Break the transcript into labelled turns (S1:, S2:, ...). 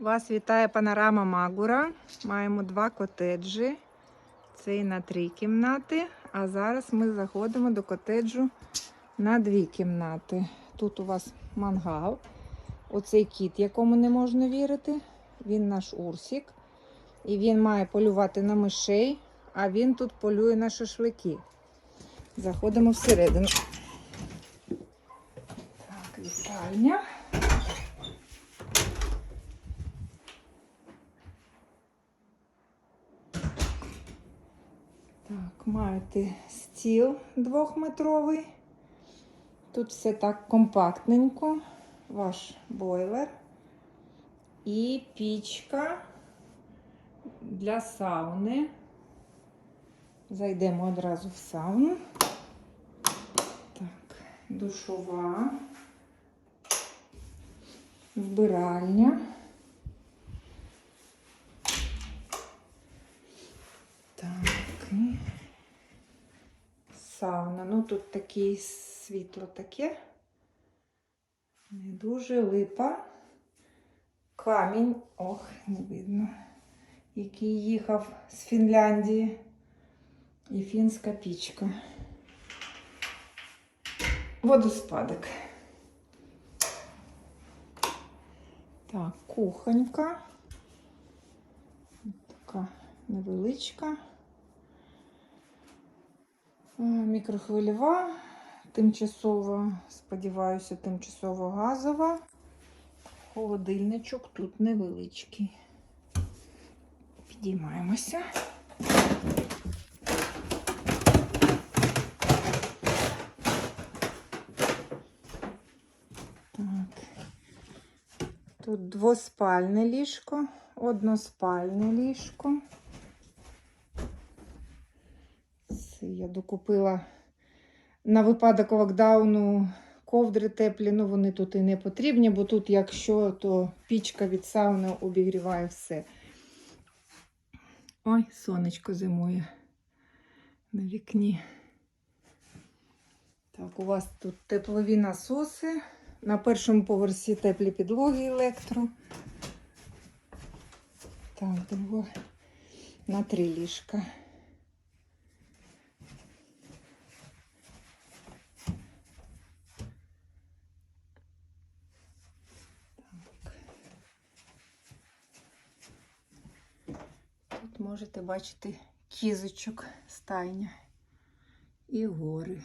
S1: Вас вітає панорама Магура. Маємо два котеджі. Цей на три кімнати. А зараз ми заходимо до котеджу на дві кімнати. Тут у вас мангал. Оцей кіт, якому не можна вірити. Він наш Урсік. І він має полювати на мишей, а він тут полює на шашлики. Заходимо всередину. Так, вітальня. Так, маєте стіл двохметровий. Тут все так компактненько. Ваш бойлер. І пічка для сауни. Зайдемо одразу в сауну. Так, душова, вбиральня. Сауна. Ну тут таке світло таке. Не дуже липа. Камінь, ох, не видно, який їхав з Фінляндії. І фінська пічка. Водоспадок. Так, кухонька. Така невеличка. Мікрохвильова, тимчасово, сподіваюся, тимчасово газова. Холодильничок тут невеличкий. Підіймаємося. Тут двоспальне ліжко, односпальне ліжко. Я докупила на випадок локдауну ковдри теплі, ну вони тут і не потрібні, бо тут, якщо, то пічка від сауни обігріває все. Ой, сонечко зимує на вікні. Так, у вас тут теплові насоси. На першому поверсі теплі підлоги електро. Так, друго на три ліжка. Тут можете бачити кізочок стайня і гори.